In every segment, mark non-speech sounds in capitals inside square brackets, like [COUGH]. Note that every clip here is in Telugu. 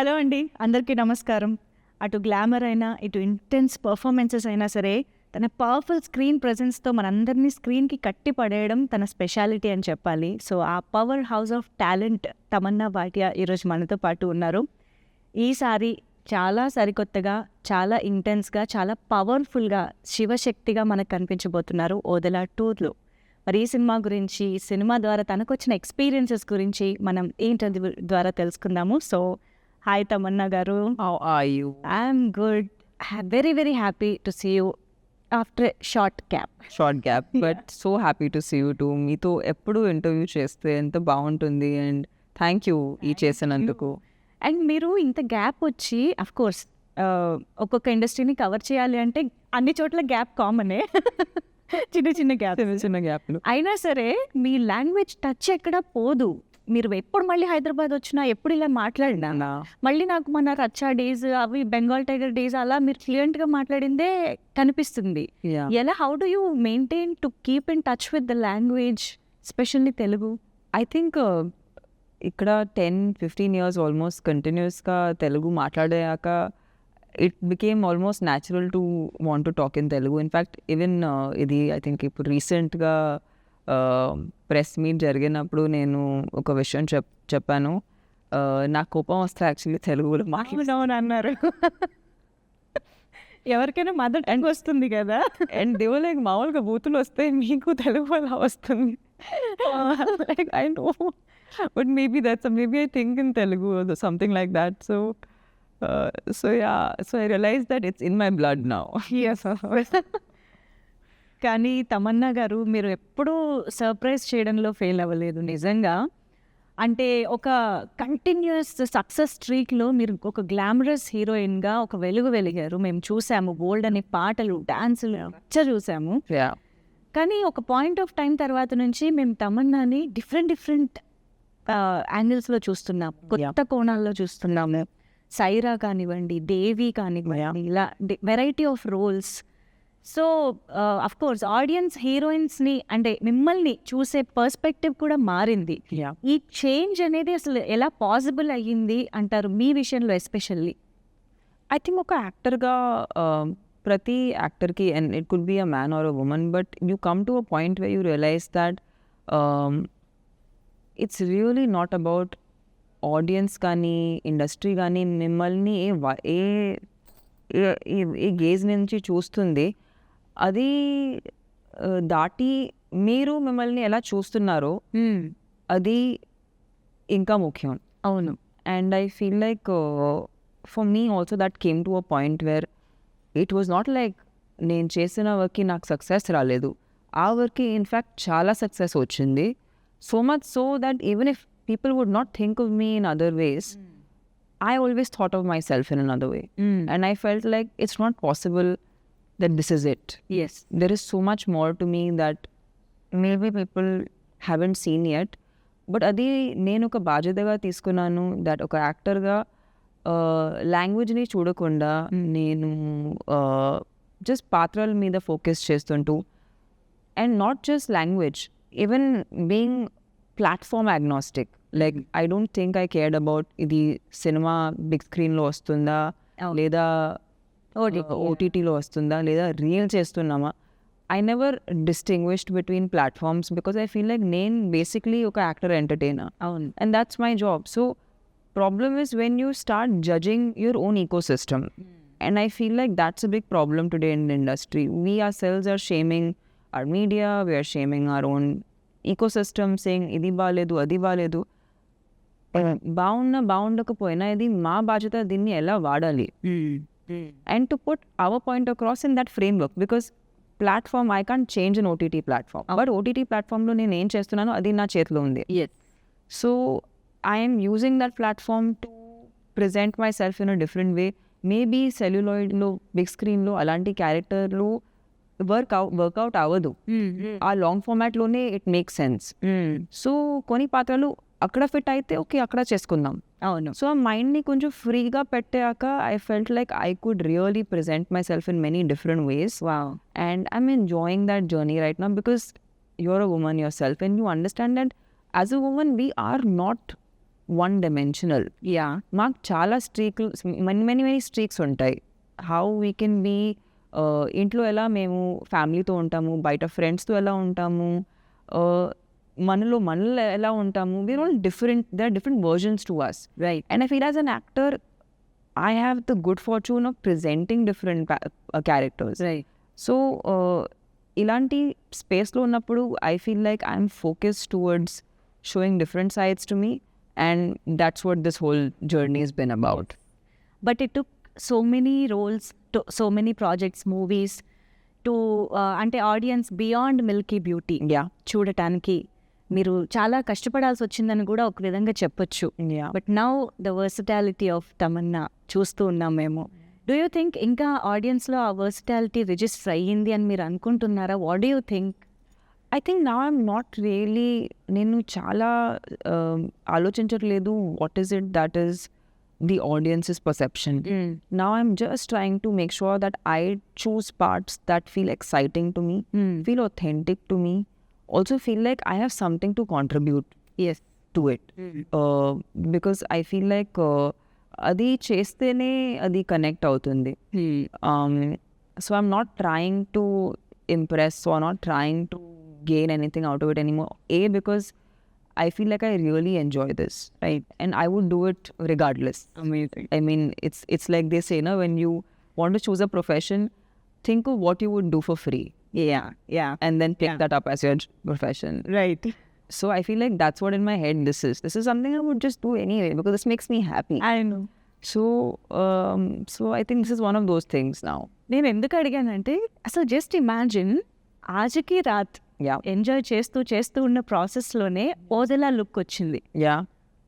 హలో అండి అందరికీ నమస్కారం. అటు గ్లామర్ అయినా ఇటు ఇంటెన్స్ పర్ఫార్మెన్సెస్ అయినా సరే తన పవర్ఫుల్ స్క్రీన్ ప్రజెన్స్తో మనందరినీ స్క్రీన్కి కట్టి పడేయడం తన స్పెషాలిటీ అని చెప్పాలి. సో ఆ power house of talent Tamannaah Bhatia ఈరోజు మనతో పాటు ఉన్నారు. ఈసారి చాలా సరికొత్తగా చాలా ఇంటెన్స్గా చాలా పవర్ఫుల్గా శివశక్తిగా మనకు కనిపించబోతున్నారు ఓదెలా టూర్లో. మరి ఈ సినిమా గురించి సినిమా ద్వారా తనకు వచ్చిన ఎక్స్పీరియన్సెస్ గురించి మనం ఏంటది ద్వారా తెలుసుకుందాము. So hi Tamannaah garu How are you? I'm good very very happy to see you after short gap Short gap, [LAUGHS] but so happy to see you too. మీతో ఎప్పుడు ఇంటర్వ్యూ చేస్తే ఎంత బాగుంటుంది అండ్ థ్యాంక్ యూ ఈ చేసినందుకు. అండ్ మీరు ఇంత గ్యాప్ వచ్చి అఫ్ కోర్స్ ఒక్కొక్క ఇండస్ట్రీని కవర్ చేయాలి అంటే అన్ని చోట్ల గ్యాప్ కామనే [LAUGHS] చిన్న చిన్న గ్యాప్ చిన్న చిన్న గ్యాప్లు అయినా సరే మీ లాంగ్వేజ్ టచ్ ఎక్కడ పోదు. మీరు ఎప్పుడు మళ్ళీ హైదరాబాద్ వచ్చినా ఎప్పుడు ఇలా మాట్లాడినా మళ్ళీ నాకు మన రచ్చా డేస్ అవి బెంగాల్ టైగర్ డేస్ అలా మీరు ఫ్లూయెంట్గా మాట్లాడిందే కనిపిస్తుంది. ఎలా how do you maintain to keep in touch with the language specially Telugu? I think ఇక్కడ టెన్ ఫిఫ్టీన్ ఇయర్స్ ఆల్మోస్ట్ కంటిన్యూస్గా తెలుగు మాట్లాడాక it became almost natural to want to talk in Telugu. In fact even ఇది ఐ థింక్ ఇప్పుడు రీసెంట్గా ప్రెస్ మీట్ జరిగినప్పుడు నేను ఒక విషయం చెప్ చెప్పాను. నా కోపం వస్తే యాక్చువల్లీ తెలుగులో మాట్లాడు. అవునవును అన్నారు ఎవరికైనా మదర్ టంగ్ వస్తుంది కదా. అండ్ దేవర్ లైక్ మామూలుగా బూతులు వస్తే మీకు తెలుగు అలా వస్తుంది. Like I know but maybe that's maybe I think in Telugu something like that so so yeah so I realize that it's in my blood now కానీ తమన్నా గారు మీరు ఎప్పుడూ సర్ప్రైజ్ చేయడంలో ఫెయిల్ అవ్వలేదు నిజంగా. అంటే ఒక కంటిన్యూస్ సక్సెస్ స్ట్రీక్లో మీరు ఒక గ్లామరస్ హీరోయిన్గా ఒక వెలుగు వెలిగారు. మేము చూసాము బోల్డ్ అనే పాటలు డాన్సులు నచ్చ చూసాము. కానీ ఒక పాయింట్ ఆఫ్ టైం తర్వాత నుంచి మేము తమన్నాని డిఫరెంట్ డిఫరెంట్ యాంగిల్స్లో చూస్తున్నాం. కొత్త కోణాల్లో చూస్తున్నాము. సైరా కానివ్వండి దేవి కానివ్వండి ఇలా variety of roles so of course audience హీరోయిన్స్ని అంటే మిమ్మల్ని చూసే పర్స్పెక్టివ్ కూడా మారింది. యా ఈ చేంజ్ అనేది అసలు ఎలా పాసిబుల్ అయ్యింది అంటారు మీ విషయంలో ఎస్పెషల్లీ ఐ థింక్ ఒక యాక్టర్గా ప్రతి యాక్టర్కి and it could be a man or a woman but you come to a point way you realize that it's really not about audience కానీ ఇండస్ట్రీ కానీ మిమ్మల్ని ఏ- ఏ గేజ్ నుంచి చూస్తుంది. అది దాటి మీరు మిమ్మల్ని ఎలా చూస్తున్నారో అది ఇంకా ముఖ్యం. అవును. i feel like uh, for me also that came to a point where it was not like నేను చేసిన వర్క్కి నాకు సక్సెస్ రాలేదు. ఆ వర్క్కి ఇన్ఫ్యాక్ట్ చాలా సక్సెస్ వచ్చింది. So much so that even if people would not think of me in other ways I always thought of myself in another way. And I felt like it's not possible that this is it yes there is so much more to me that maybe people haven't seen yet. But అది నేను ఒక బాధ్యతగా తీసుకున్నాను దట్ ఒక యాక్టర్గా లాంగ్వేజ్ని చూడకుండా నేను జస్ట్ పాత్రల మీద focus చేస్తుంటూ and not just language even being platform agnostic like I don't think I cared about ఇది సినిమా బిగ్ స్క్రీన్లో వస్తుందా అవును. లేదా ఓటీటీలో వస్తుందా లేదా రీల్ చేస్తున్నామా I never distinguished between platforms because I feel like నేను బేసిక్లీ ఒక యాక్టర్ ఎంటర్టైనర్ అవును and that's my job so problem is when you start judging your own ecosystem and i feel like that's a big problem today in the industry we ourselves are shaming our media we are shaming our own ecosystem saying ఇది బాగాలేదు అది బాగాలేదు బాగున్నా బాగుండకపోయినా ఇది మా బాధ్యత దీన్ని ఎలా వాడాలి and to put our point across in that framework because platform I can't change an OTT platform. But OTT platformలో నేను ఏం చేస్తున్నానో అది నా చేతిలో ఉంది. So I'm using that platform to present myself in a different way maybe సెల్యులాయిడ్లో big స్క్రీన్లో అలాంటి క్యారెక్టర్లు వర్క్ వర్కౌట్ అవ్వదు ఆ లాంగ్ ఫార్మాట్లోనే ఇట్ మేక్ సెన్స్ సో కొన్ని పాత్రలు అక్కడ ఫిట్ అయితే ఓకే అక్కడ చేసుకుందాం. అవును. సో ఆ మైండ్ని కొంచెం ఫ్రీగా పెట్టాక I felt like I could really present myself in many different ways wow and i'm enjoying that journey right now because you're a woman yourself and you understand that as a woman we are not one dimensional yeah మాకు చాలా స్ట్రీక్లు మెనీ మెనీ మెనీ స్ట్రీక్స్ ఉంటాయి. హౌ వీ కెన్ బీ ఇంట్లో ఎలా మేము ఫ్యామిలీతో ఉంటాము బయట ఫ్రెండ్స్తో ఎలా ఉంటాము uh, మనలో మనలో ఎలా ఉంటాము? We're all different they are different versions to us right and I feel as an actor I have the good fortune of presenting different characters right so ఇలాంటి స్పేస్లో ఉన్నప్పుడు I feel like I'm focus towards showing different sides to me and that's what this whole journey is been about but it took so many roles to so many projects movies to అంటే audience beyond milky beauty yeah చూడటానికి మీరు చాలా కష్టపడాల్సి వచ్చిందని కూడా ఒక విధంగా చెప్పొచ్చు. But now the versatility of Tamannaah చూస్తూ ఉన్నాం మేము. డూ యూ థింక్ ఇంకా ఆడియన్స్లో ఆ వర్సిటాలిటీ రిజిస్టర్ అయ్యింది అని మీరు అనుకుంటున్నారా? What do you think I think నా ఐమ్ నాట్ రియలీ నేను చాలా um, ఆలోచించట్లేదు what is it that is the audiences perception now i'm just trying to make sure that i choose parts that feel exciting to me feel authentic to me also feel like i have something to contribute yes to it uh, because i feel like uh, అది చేస్తేనే అది కనెక్ట్ అవుతుంది um, so i'm not trying to impress or not trying to gain anything out of it anymore a because i feel like i really enjoy this right and i would do it regardless amazing I mean, it's it's like they say, no, when you want to choose a profession, think of what you would do for free Yeah yeah and then pick Yeah. that up as your profession. Right So I feel like that's what in my head this is. This is something I would just do anyway because this makes me happy. I know So um, so I think this is one of those things now. నేను ఎందుకు అడిగానంటే అసలు జస్ట్ ఇమాజిన్ ఆజకి రాత్ Yeah. ఎంజాయ్ చేస్తూ చేస్తూ ఉన్న ప్రాసెస్లోనే ఓదెలా లుక్ వచ్చింది Yeah.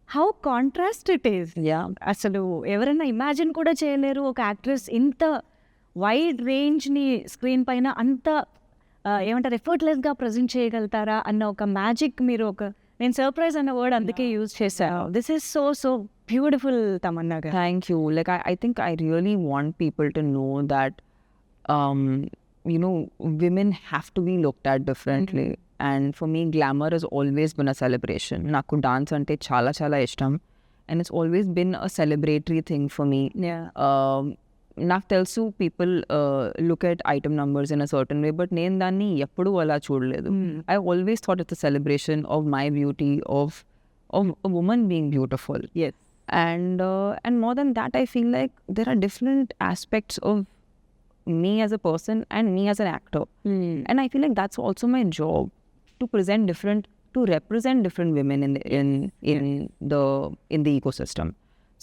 How contrast it is Yeah. అసలు ఎవరైనా ఇమాజిన్ కూడా చేయలేరు ఒక యాక్ట్రెస్ ఇంత వైడ్ రేంజ్ని స్క్రీన్ పైన అంత ఏమంటారు ఎఫర్ట్లెస్గా ప్రజెంట్ చేయగలుగుతారా అన్న ఒక మ్యాజిక్ మీరు ఒక నేను సర్ప్రైజ్ అన్న వర్డ్ అందుకే యూజ్ చేశాను. This is so so beautiful Tamannaah thank you like I I think I really want people to know that you know women have to be look that differently and for me glamour is always been a celebration నాకు డాన్స్ అంటే చాలా చాలా ఇష్టం and it's always been a celebratory thing for me celebratory thing for me. Um, నాకు తెలుసు people look at item numbers in a certain way but నేను దాన్ని ఎప్పుడూ అలా చూడలేదు I always thought it's a celebration of my beauty of of women being beautiful as and uh, and more than that i feel like there are different aspects of me as a person and me as an actor and i feel like that's also my job to present different to represent different women in the, in in the in the ecosystem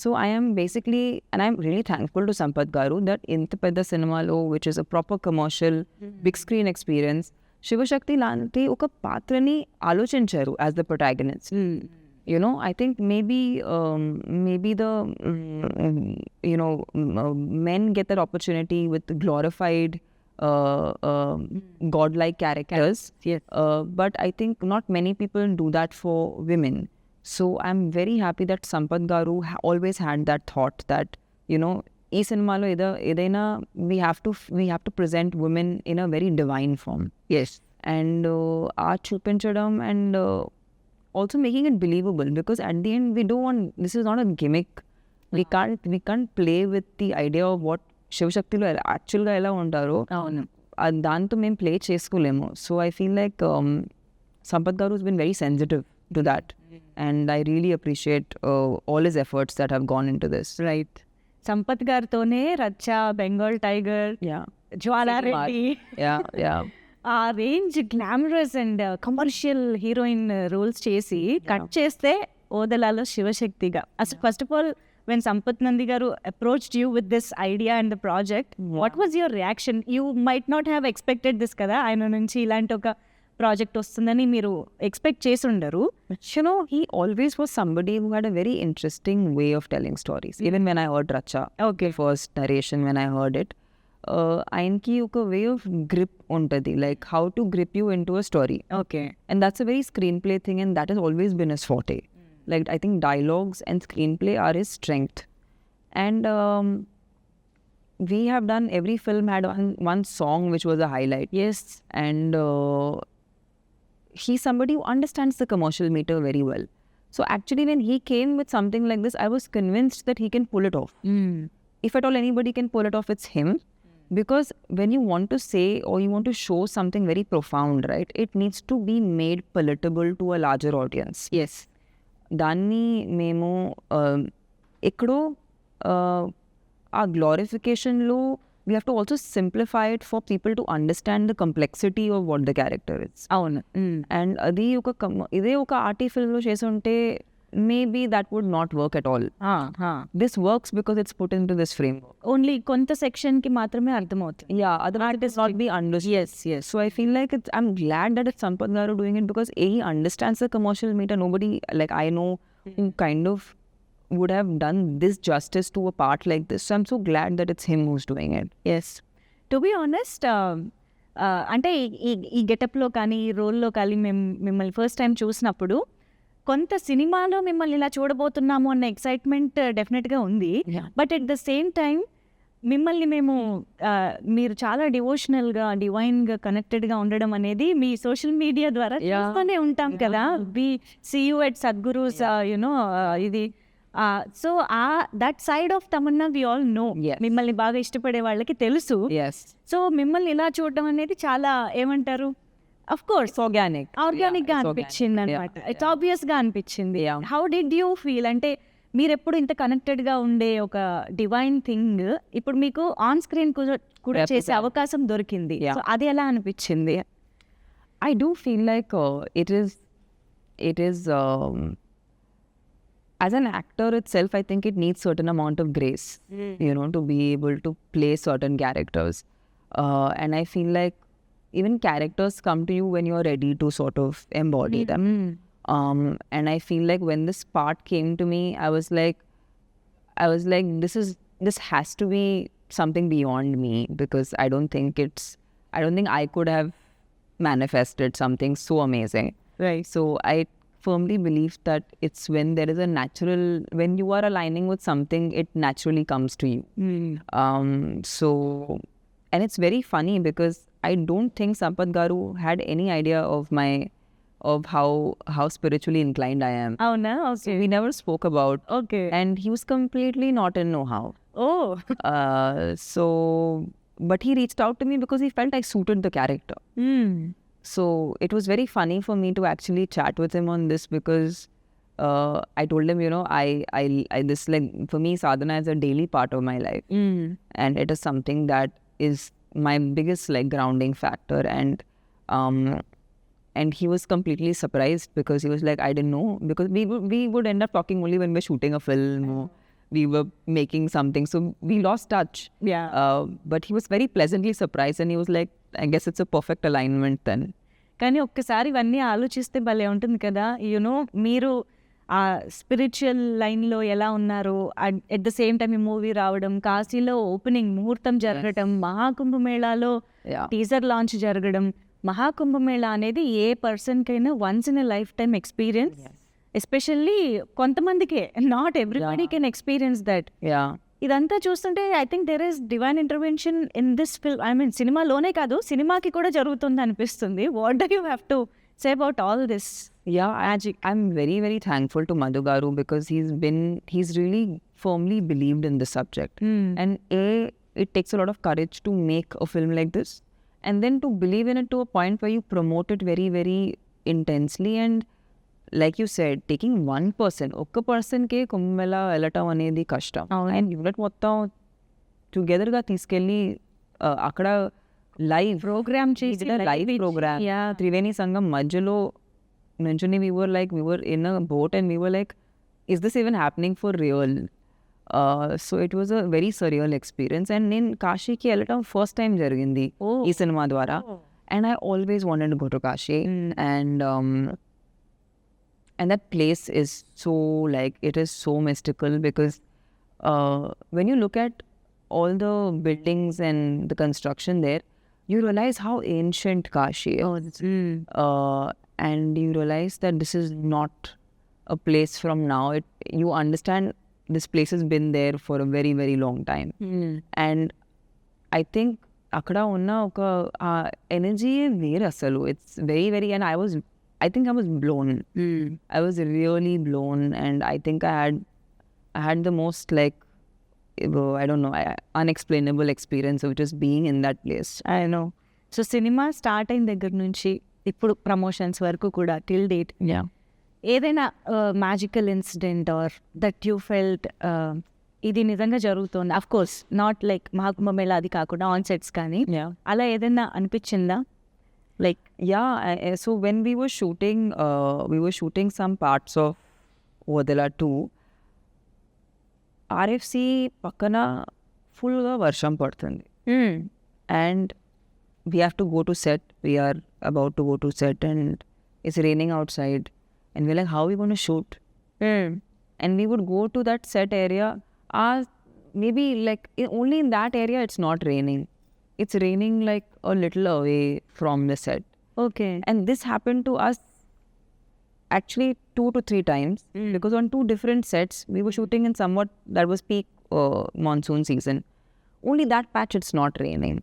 So i am basically and i'm really thankful to sampath garu that inta pedda cinemalo which is a proper commercial big screen experience Shivashakti లాంటి ఒక పాత్రని ఆలోచించారు as the protagonist you know i think maybe um, maybe the mm, you know mm, uh, men get that opportunity with glorified uh, um godlike characters Yes. uh, but i think not many people do that for women so i'm very happy that sampath garu ha- always had that thought that you know ఈ సినిమాలో ఏదో ఏదైనా we have to we have to present women in a very divine form as and ఆ చూపించడం and also making it believable because at the end we don't want this is not a gimmick we can't we can't play with the idea of what శివశక్తిలో యాక్చువల్గా ఎలా ఉంటారో అవును ఆ దాంతో మేము ప్లే చేసుకోలేము so I feel like Sampath garu has been very sensitive to that. And I really appreciate uh, all his efforts that have gone into this. Right Sampath గారితోనే Racha Bengal tiger Jwalareddy yeah yeah. [LAUGHS] ఆ range glamorous and commercial heroine roles చేసి కట్ చేస్తే ఓదలాలో శివశక్తిగా. అసలు first of all when Sampath Nandi garu approach you with this idea and the project what was your reaction you might not have expected this కదా ఆయన నుంచి ఇలాంటి ఒక ప్రాజెక్ట్ వస్తుందని మీరు ఎక్స్పెక్ట్ చేసి ఉండరు But you know, he always was somebody who had a very interesting way of telling stories. Even when I heard Racha, Okay. first narration when I heard it, uh, ఆయనకి ఒక వే ఆఫ్ గ్రిప్ ఉంటుంది like how to grip you into a story okay and that's a very screenplay thing and that he's always been as forte like I think dialogues and screenplay are his strength and we have done every film had one, one song which was a highlight as and uh, he's somebody who understands the commercial meter very well. So actually, when he came with something like this, I was convinced that he can pull it off. Mm. If at all anybody can pull it off, it's him. Hmm. Because when you want to say or you want to show something very profound, right, it needs to be made palatable to a larger audience. Yes. Danny Memo, um, Ikdo, uh, our glorification low. We have to also simplify it for people to understand the complexity of what the character it's అవును అండ్ అది ఒక కమ్- ఇదే ఒక ఆర్టీ ఫిల్మ్లో చేసి ఉంటే maybe that would not work at all this works because it's put in to this frame only కొంత సెక్షన్కి మాత్రమే అర్థమవుతుంది Yeah, otherwise it is not be understood. Yes, yes. So I feel like it's. I'm glad that it's Sampath Garu doing it because a he understands the commercial meter. Nobody like I would have done this justice to a part like this. So I'm so glad that it's him who's doing it. Yes to be honest అంటే ఈ- ఈ గెటప్లో కానీ ఈ రోల్లో కానీ మేము మిమ్మల్ని ఫస్ట్ టైం చూసినప్పుడు కొంత సినిమాలో మిమ్మల్ని ఇలా చూడబోతున్నాము అన్న ఎక్సైట్మెంట్ డెఫినెట్గా ఉంది. But at the same time మిమ్మల్ని మేము మీరు చాలా డివోషనల్గా డివైన్గా కనెక్టెడ్గా ఉండడం అనేది మీ సోషల్ మీడియా ద్వారా. చూస్తూనే ఉంటాం కదా we see you at Sadhguru's you know ఇది సో ఆ that side of Tamannaah we all know. మిమ్మల్ని బాగా ఇష్టపడే వాళ్ళకి తెలుసు. సో మిమ్మల్ని ఇలా చూడడం అనేది చాలా ఏమంటారు అఫ్ కోర్స్ organic. ఆర్గానిక్గా అనిపించింది. అనమాట ఇట్స్ ఆబ్వియస్గా అనిపించింది. హౌ డిడ్ యూ ఫీల్ అంటే మీరు ఎప్పుడు ఇంత కనెక్టెడ్గా ఉండే ఒక డివైన్ థింగ్ ఇప్పుడు మీకు ఆన్ స్క్రీన్ కూడా చేసే. అవకాశం దొరికింది అది ఎలా అనిపించింది feel like uh, it is, it is, um, as an actor itself, I think it needs certain amount of grace, you know, to be able to play certain characters. Uh, and I feel like even characters come to you when you're ready to sort of embody them. Um, and I feel like when this part came to me, I was like, I was like, this is this has to be something beyond me because I don't think it's I don't think I could have manifested something so amazing. Right. So I firmly believe that it's when there is a natural when you are aligning with something it naturally comes to you mm. um, so and it's very funny because i don't think sampath garu had any idea of my of how how spiritually inclined I am. Oh no, okay. So we never spoke about. Okay. And he was completely not in know how. Oh. [LAUGHS] uh, so, but he reached out to me because he felt I suited the character. Mm. So it was very funny for me to actually chat with him on this because uh, I told him, you know, I, I, I, this like for me, sadhana is a daily part of my life, and it is something that is my biggest like grounding factor. And um, and he was completely surprised because he was like, I didn't know because we would- we would end up talking only when we're shooting a film or we were making something, so we lost touch. Yeah. Uh, but he was very pleasantly surprised, and he was like, I guess it's a perfect alignment then. కానీ ఒక్కసారి ఇవన్నీ ఆలోచిస్తే భలే ఉంటుంది కదా యునో మీరు ఆ స్పిరిచువల్ లైన్లో ఎలా ఉన్నారు ఎట్ ద సేమ్ టైం ఈ మూవీ రావడం కాశీలో ఓపెనింగ్ ముహూర్తం జరగడం మహాకుంభమేళాలో. టీజర్ లాంచ్ జరగడం మహాకుంభమేళా అనేది ఏ పర్సన్కైనా once in a lifetime experience especially కొంతమందికే not everybody can experience that. ఇదంతా చూస్తుంటే I think there is divine intervention in this film I mean సినిమాలోనే కాదు సినిమాకి కూడా జరుగుతుంది అనిపిస్తుంది what do you have to say about all this Yeah, I, I'm very, very thankful to Madhu Garu because he's been, he's really firmly believed in the subject. And A, it takes a lot of courage to make a film like this. And then to believe in it to a point where you promote it very, very intensely. Like you said, taking one person, ఒక్క పర్సన్కే కుంభమేళ వెళ్ళటం అనేది కష్టం. అండ్ యూనిట్ మొత్తం టుగెదర్గా తీసుకెళ్ళి అక్కడ లైవ్ ప్రోగ్రామ్ చేసి live program yeah Triveni Sangam మధ్యలో నుంచుని we were like we were in a boat and we were like is this even happening for real so it was a very surreal experience and నేను కాశీకి వెళ్ళటం ఫస్ట్ టైం జరిగింది. ఈ సినిమా ద్వారా. And I always wanted go to Kashi. And and that place is so like it is so mystical because uh, when you look at all the buildings and the construction there you realize how ancient kashi is uh, and you realize that this is not a place from now it you understand this place has been there for a very very long time and i think అక్కడ ఉన్న ఒక ఆ ఎనర్జీ వేరు అసలు it's very very and I was I think I was blown. I was really blown, and I think I had, I had the most like, uh, I don't know, I- unexplainable experience of just being in that place. I know so cinema start అయిన దగ్గర నుంచి ఇప్పుడు ప్రమోషన్స్ వరకు కూడా టిల్ డేట్. ఏదైనా magical incident or that you felt ఇది నిజంగా జరుగుతుంది of course not like Maha Kumbh Mela అది కాకుండా ఆన్ సెట్స్ కానీ Yeah. అలా ఏదైనా అనిపించిందా Like Yeah. I- I- so when we were shooting, uh, we were shooting some parts of Vodala 2. RFC పక్కన ఫుల్గా వర్షం పడుతుంది and we have to go to set we're about to go to set and it's raining outside and we like how we gonna shoot and we would go to that set area uh, maybe like i- only in that area it's not raining it's raining like a little away from the set. Okay. and this happened to us actually two to three times because on two different sets we were shooting in somewhat that was peak uh, monsoon season. Only that patch it's not raining.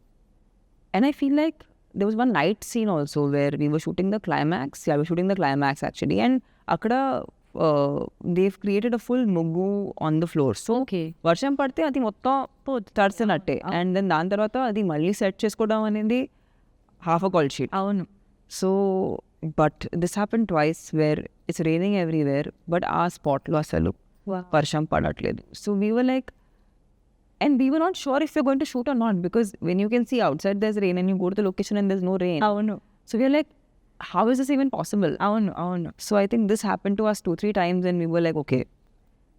And i feel like there was one night scene also where we were shooting the climax. Yeah we were shooting the climax actually. And akada created a full mugu on the floor. So okay వర్షం పడితే అది మొత్తం తడిసినట్టే. అండ్ దెన్ దాని తర్వాత అది మళ్ళీ సెట్ చేసుకోవడం అనేది హాఫ్ అ కాల్ షీట్ అవును. So but this happen twice where it's raining everywhere but ఆ స్పాట్లో అసలు వర్షం పడట్లేదు. So we were like and we were not sure if you going to shoot or not because when you can see outside there's rain and you go to the location and there's no rain అవును so we're like how is this even possible అవును అవును so I think this happen to us two three times and we like okay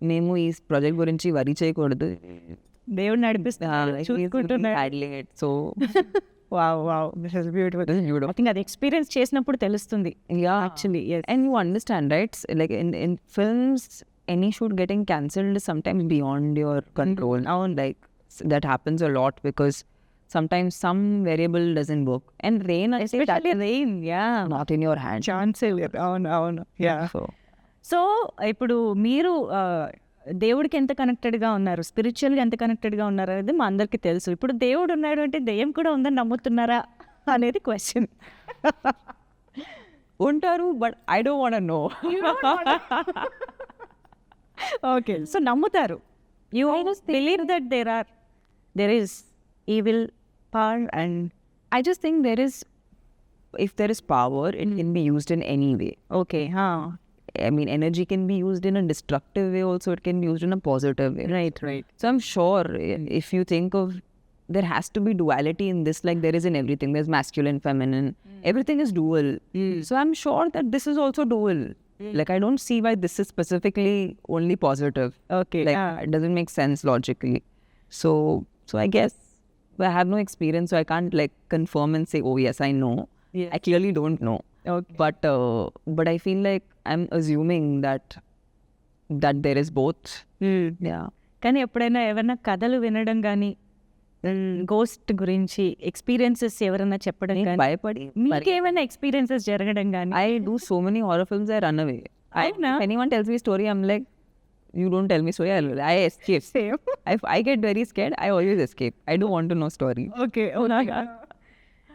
మేము ఈ ప్రాజెక్ట్ గురించి వరి చేయకూడదు దేవుడు it so wow wow this is beautiful I think అది ఎక్స్పీరియన్స్ చేసినప్పుడు తెలుస్తుంది Yeah. Actually, yes. And you understand, right? S- Like in, in films, any shoot getting cancelled is sometimes beyond your control. Now, like s- that happens a lot because sometimes some variable doesn't work. And rain, rain yeah is not in your hand. లేదు. అవును అవును. యా So, సో ఇప్పుడు మీరు దేవుడికి ఎంత కనెక్టెడ్గా ఉన్నారు? స్పిరిచువల్గా ఎంత కనెక్టెడ్గా ఉన్నారు అనేది మా అందరికీ తెలుసు. ఇప్పుడు దేవుడు ఉన్నాడు అంటే దెయ్యం కూడా ఉందని నమ్ముతున్నారా అనేది క్వశ్చన్ ఉంటారు but I don't want to know. Okay so నమ్ముతారు. You believe that there are there is evil power. And I just think there is, if there is power, it can be used in any way. Okay, huh? I mean, energy can be used in a destructive way. Also, it can be used in a positive way. Right, right. So I'm sure eh, if you think of, there has to be duality in this, like there is in everything. There's masculine, feminine. Mm. Everything is dual. Mm. So I'm sure that this is also dual. Hmm. Like I don't see why this is specifically only positive. Okay. Like yeah. it doesn't make sense logically. So so I guess I have no experience, so I can't like confirm and say, oh yes, I know. Yes. I clearly don't know. Okay. But uh, but I feel like I'm assuming that that there is both. Yeah. కానీ ఎప్పుడైనా ఏమైనా కథలు వినడం కానీ గోస్ట్ గురించి ఎక్స్పీరియన్సెస్ ఎవరైనా చెప్పడం నేను కానీ భయపడి మీకేమైనా ఎక్స్పీరియన్సెస్ జరగడం కానీ I do so many horror films, I run away. I, Avuna? if anyone tells me story, I'm like, you don't tell me story, I'll, I escape. Same If I get very scared, I always escape. I don't want to know story. Okay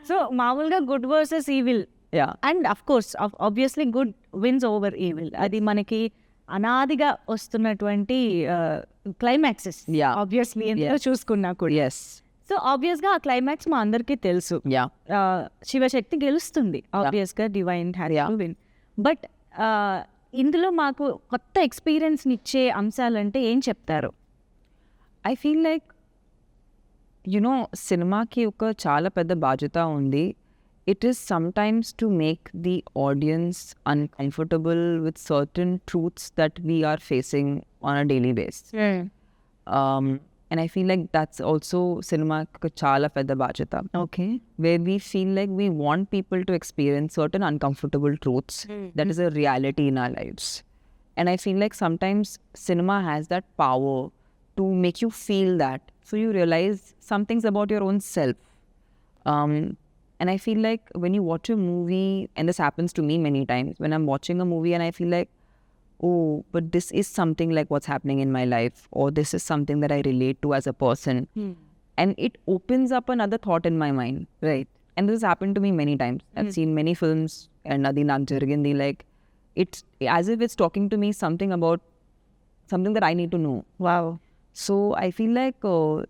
so మామూలుగా good versus evil Yeah. And of course obviously good wins over evil అది మనకి అనాదిగా వస్తున్నటువంటి క్లైమాక్సెస్. ఆబ్వియస్లీ ఎంతో. చూసుకున్నా కూడా Yes. సో ఆబ్వియస్గా ఆ క్లైమాక్స్ మా అందరికీ తెలుసు శివశక్తి గెలుస్తుంది ఆబ్వియస్గా divine has Yeah. To win but ఇందులో మాకు కొత్త ఎక్స్పీరియన్స్ని ఇచ్చే అంశాలంటే ఏం చెప్తారు? ఐ ఫీల్ లైక్ యునో సినిమాకి ఒక చాలా పెద్ద బాధ్యత ఉంది. It is sometimes to make the audience uncomfortable with certain truths that we are facing on a daily base and I feel like that's also cinema chala pedda bajata. Okay Where we feel like we want people to experience certain uncomfortable truths that is a reality in our lives. And I feel like sometimes cinema has that power to make you feel that. So you realize some things about your own self. Um, and I feel like when you watch a movie, and this happens to me many times, when I'm watching a movie and I feel like, oh, but this is something like what's happening in my life, or this is something that I relate to as a person. And it opens up another thought in my mind. Right. and this has happened to me many times. I've seen many films and Adi Nag Jargindi, like it's as if it's talking to me something about something that I need to know. Wow. So I feel like uh,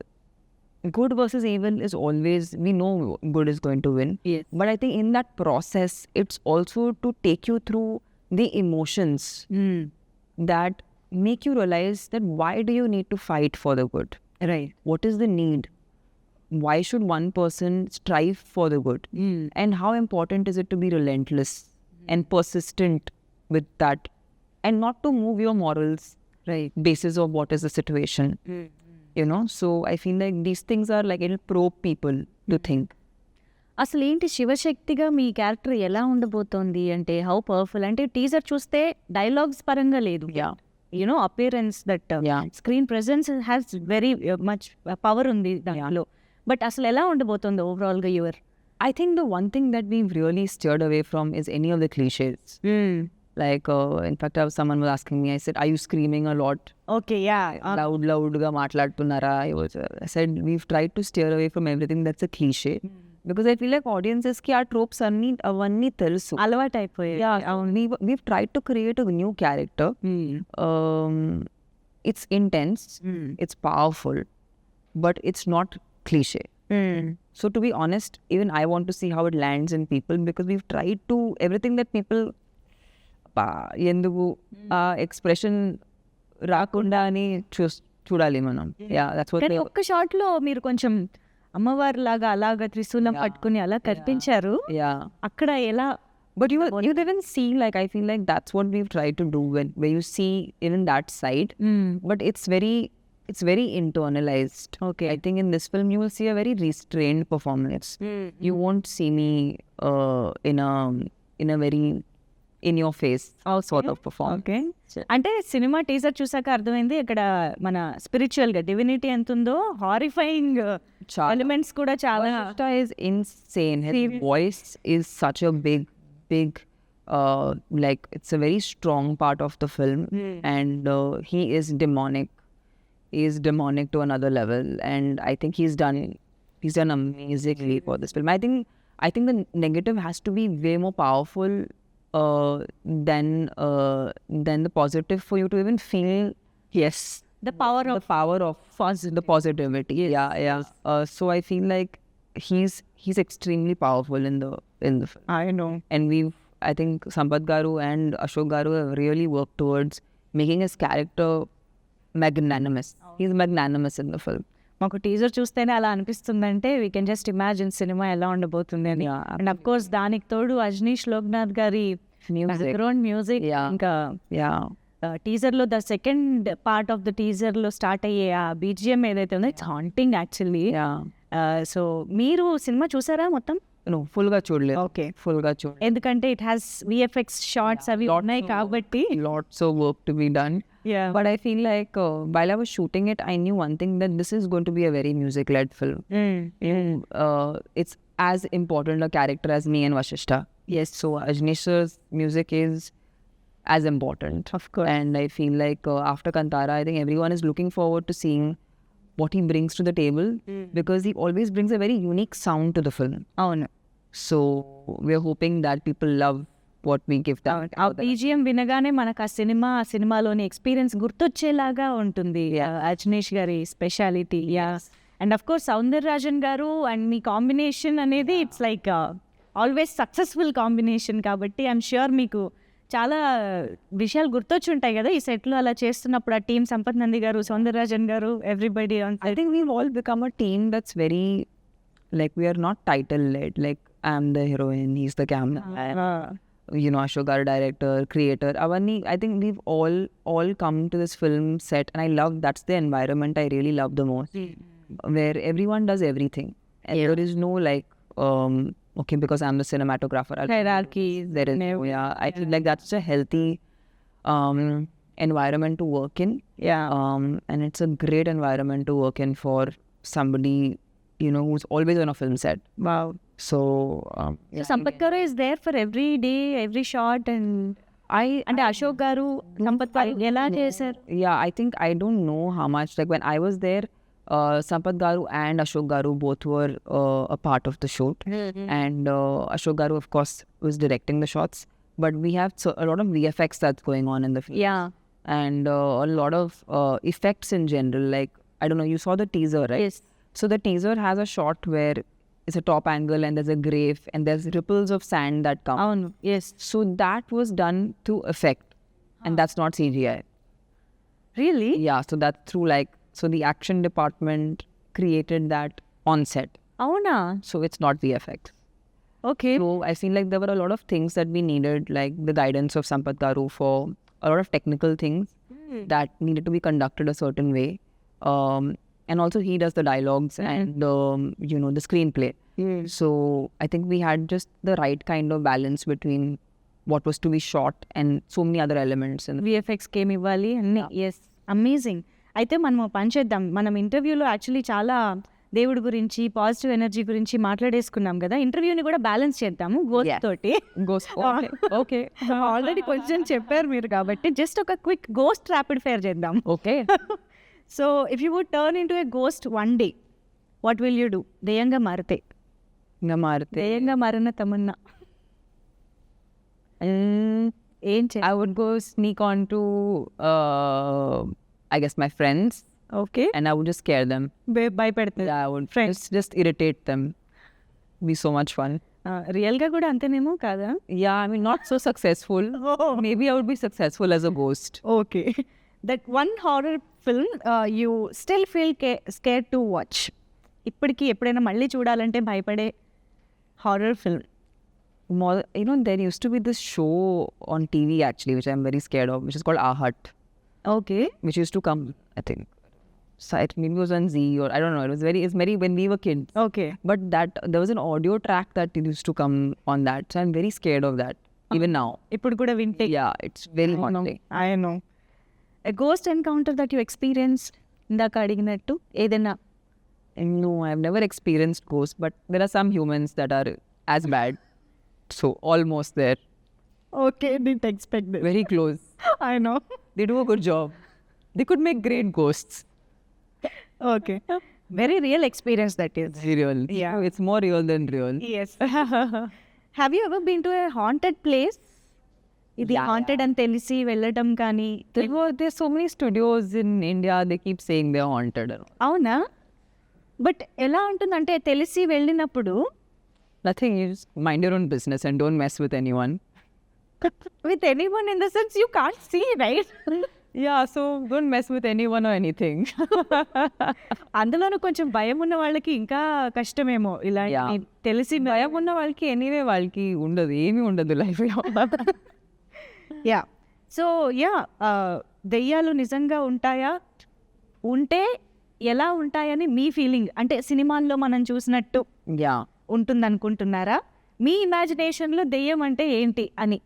good versus evil is always we know good is going to win. Yes. But I think in that process, it's also to take you through the emotions mm. that make you realize that why do you need to fight for the good? Right. What is the need? Why should one person strive for the good? Mm. And how important is it to be relentless mm. and persistent with that and not to move your morals right basis of what is the situation. Hmm. You know, so I feel like these things are like it'll probe people to hmm. think. అసలు ఏంటి శివశక్తిగా మీ క్యారెక్టర్ ఎలా ఉండబోతోంది అంటే హౌ పవర్ఫుల్ అంటే టీజర్ చూస్తే డైలాగ్స్ పరంగా లేదు. You know appearance that. Screen presence has very much power uh, ఉంది దాంట్లో బట్ అసలు ఎలా ఉండబోతుంది ఓవరాల్గా your thing that we've really steered away from is any of the cliches. Like, uh, in fact, I was, someone was asking me, I said, Are you screaming a lot? Okay yeah loud, loud ga maatladutunnara. I was, uh, I said, We've tried to steer away Because I feel like audiences ki our tropes అన్ని అవన్నీ తెలుసు అలవాటు అయిపోయాయి yeah so we, we've tried to create a new character um it's intense it's powerful but it's not cliche so to be honest even i want to see how it lands in people because we've tried to everything that people "పా, ఎందుకు ఆ ఎక్స్ప్రెషన్ రాకుండా అని చూ చూడాలి మనం ఒక్క షాట్లో మీరు కొంచెం అమ్మవారి లాగా అలాగా త్రిశూలం పట్టుకుని అలా కనిపించారు యా అక్కడ ఎలా But you will, you'll even see, like, I feel like that's what we've tried to do when, where you see even that side. But it's very, it's very internalized. Okay. I think in this film, you will see a very restrained performance. You won't see me uh, in a, in in your face sort of performance. Okay అంటే సినిమా టీజర్ చూసాక అర్థమైంది ఇక్కడ మన స్పిరిచువల్గా డివినిటీ ఎంత ఉందో హారిఫైయింగ్. ఎలిమెంట్స్ కూడా చాలా Vashishta is insane. His voice is such a big, big, uh, like it's a very strong part of the film, and uh, he is demonic. He is demonic to another level, and I think he's done. He's done amazingly for this film. I think. I think the negative has Uh, then than uh, than the positive for you to even feel yes the power of the power of the positivity yes. yeah yeah uh, so i feel like he's he's extremely powerful in the in the film. i know and we i think sampath garu and ashok garu have really worked towards making his character magnanimous oh. he's magnanimous in the film మాకు టీజర్ చూస్తేనే అలా అనిపిస్తుందంటే we can just imagine cinema ఎలా ఉండబోతుంది అని అండ్ అఫ్ కోర్స్ దానికి తోడు అజనీష్ లోక్నాథ్ గారి. Background music. ఇంకా. టీజర్లో the second part of the టీజర్లో స్టార్ట్ అయ్యే ఆ బీజిఎం ఏదైతే ఉందో ఇట్స్ హాంటింగ్ యాక్చువల్లీ. సో మీరు సినిమా చూసారా మొత్తం No, full ga chodle. Okay Full ga chodle. ఎందుకంటే ఇట్ హ్యాస్ విఎఫ్ఎక్స్ షార్ట్స్ అవి ఉన్నాయి కాబట్టి Lots of work to be done. But I feel like uh, while I was shooting it, I knew one thing that this is going to be a very music led film. uh, it's as important a character as me and Vashishta. Yes, so Ajnesh's music is as important. Of course. And I feel like uh, after Kantara, I think everyone is looking forward to seeing what he brings to the table because he always brings a very unique sound to the film. అవును. So we're hoping that people love what we give them. ఆ బీజిఎం వినగానే మనకు ఆ సినిమా ఆ సినిమాలోని ఎక్స్పీరియన్స్ గుర్తొచ్చేలాగా ఉంటుంది. అజనీష్ గారి speciality yeah and of course Soundararajan గారు అండ్ మీ కాంబినేషన్ అనేది it's like always successful combination కాబట్టి ఐఎమ్ ష్యూర్ మీకు చాలా విషయాలు గుర్తొచ్చుంటాయి కదా ఈ సెట్లో అలా చేస్తున్నప్పుడు ఆ టీం సంపత్ నంది గారు సౌందరరాజన్ గారు everybody I think we've all become a team that's very like we are not title led. Like I'm the heroine, he's the camera. you know, Ashok our director, creator. Avani, I think we've all all come to this film set, and I love that's the environment I really love the most, where everyone does everything, and there is no like, um, okay, because I'm the cinematographer, I'll Hierarchy, There is no, yeah. I feel like that's a healthy um environment to work in. Yeah. Um, and it's a great environment to work in for somebody, you know, who's always on a film set. Wow So, um, so Sampath garu is there for every day every shot and I అంటే అశోక్ గారు సంపత్ గారు ఎలా చేశారు yeah, I think I don't know how much. Like when I was there, uh, Sampath Garu and Ashok Garu both were uh, a part of the shoot, mm-hmm. and uh, Ashok Garu, of course, was directing the shots. But we have so, a lot of VFX that's going on in the film. Yeah, and uh, a lot of uh, effects in general. Like I don't know, you saw the teaser, right? Yes. So the teaser has a shot where it's a top angle and there's a grave and there's ripples of sand that come. Oh no! Yes. So that was done to effect, huh. and that's not CGI. Really? Yeah. So that's through like so the action department created that on set. Oh, no. So it's not VFX. Okay. So I feel like there were a lot of things that we needed, like the guidance of Sampath Garu for a lot of technical things mm. that needed to be conducted a certain way. Um, and also he does the dialogs mm-hmm. and um, you know the screenplay. Mm. So I think we had just the right kind of balance between what was to be shot and so many other elements. And VFX came Ivali and yeah. yes, amazing. అయితే మనం ఓ పని చేద్దాం. మనం ఇంటర్వ్యూలో యాక్చువల్లీ చాలా దేవుడి గురించి పాజిటివ్ ఎనర్జీ గురించి మాట్లాడేసుకున్నాం కదా. ఇంటర్వ్యూని కూడా బ్యాలెన్స్ చేద్దాము గోస్ట్ Yes. తోటి. Okay, [LAUGHS] [LAUGHS] ఆల్రెడీ కొంచెం చెప్పారు మీరు కాబట్టి. జస్ట్ ఒక క్విక్ గోస్ట్ ర్యాపిడ్ ఫైర్ చేద్దాం. okay. [LAUGHS] So if you would turn in to a ghost one day what will you do దెయ్యంగా మారితే. Namarate. దెయ్యంగా మారిన తమన్నా. Mm, ఏం చే would go sneak on to, uh, I guess my friends okay and I would just care them భయపెడతాయి friends just irritate them be so much fun రియల్గా కూడా అంతేనేమో కాదా? Yeah I mean not so successful maybe I would be successful as a ghost okay that one horror film you still feel K scare to watch ఇప్పటికీ ఎప్పుడైనా మళ్ళీ చూడాలంటే భయపడే హారర్ ఫిల్మ్ మో you know then use to be this show on TV actually which I'm very scared of which is called Aahat Okay which used to come, I think, so it maybe it was on Z or I don't know. It was very, it's very when we were kids. Okay But that there was an audio track that used to come on that, so I'm very scared of that even now. ఇప్పుడు కూడా వింటే Yeah, it's very haunting. I know ghost encounter that you experience ఇందాక అడిగినట్టు ఏదైనా No, I've never experienced ghosts, but there are some humans that are as bad. So almost there, okay did expect very close. [LAUGHS] I know They do a good job. They could make great ghosts. Okay very real experience that is Very real. Yeah. It's more real than real. Yes have you ever been to a haunted place ఇది హాంటెడ్ అని తెలిసి వెళ్ళటం కానీ many studios in India. They keep saying they're haunted. and all. అవునా బట్ ఎలా ఉంటుందంటే తెలిసి వెళ్ళినప్పుడు Nothing. You just mind your own business and don't mess with anyone. With any one in the sense you can't see right Yeah. So don't mess with anyone or anything. [LAUGHS] అందులోనూ కొంచెం భయం ఉన్న వాళ్ళకి ఇంకా కష్టమేమో ఇలా. తెలిసి భయం ఉన్న వాళ్ళకి ఎనీవే వాళ్ళకి ఉండదు ఏమీ ఉండదు లైఫ్లో యా సో యా దెయ్యాలు నిజంగా ఉంటాయా ఉంటే ఎలా ఉంటాయని మీ ఫీలింగ్ అంటే సినిమాల్లో మనం చూసినట్టు యా ఉంటుంది అనుకుంటున్నారా మీ ఇమాజినేషన్లో దెయ్యం అంటే ఏంటి అని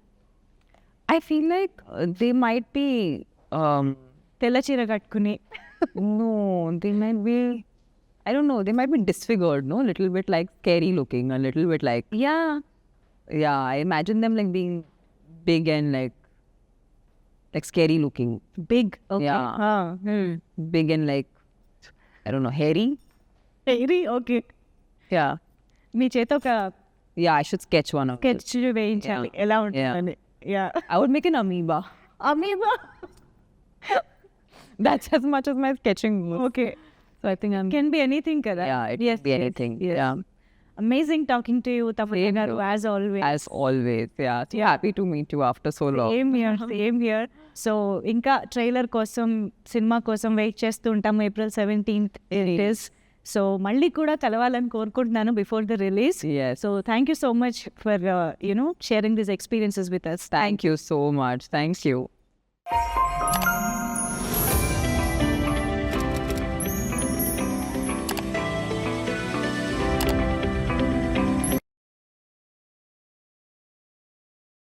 I feel like uh, they might be, um, తెల్ల చీర కట్టుకుని no, they might be, I don't know, they might be disfigured, no? A little bit like scary looking, a little bit like, yeah yeah, I imagine them like being big and like, like scary looking, big Yeah. big and like, I don't know, hairy. Very okay Yeah. మీ చేత ఒక Yeah, I should sketch one of them. Sketch వేయించాలి ఎలా ఉంటుందని Yeah [LAUGHS] I would make an amoeba. Amoeba [LAUGHS] That's as much as my sketching goes. Okay So I think I'm, can be anything కదా yeah, it can be anything. Yeah. Amazing talking to you తమయ్య Same గారు here. As always As always, yeah. So happy to meet you after so long. Same here same here so ఇంకా ట్రైలర్ కోసం సినిమా కోసం వెయిట్ చేస్తూ ఉంటాము April seventeenth it is so మళ్ళీ కూడా కలవాలని కోరుకుంటున్నాను before the release Yes. So thank you so much for you know sharing this experiences with us Thank you so much. Thank you.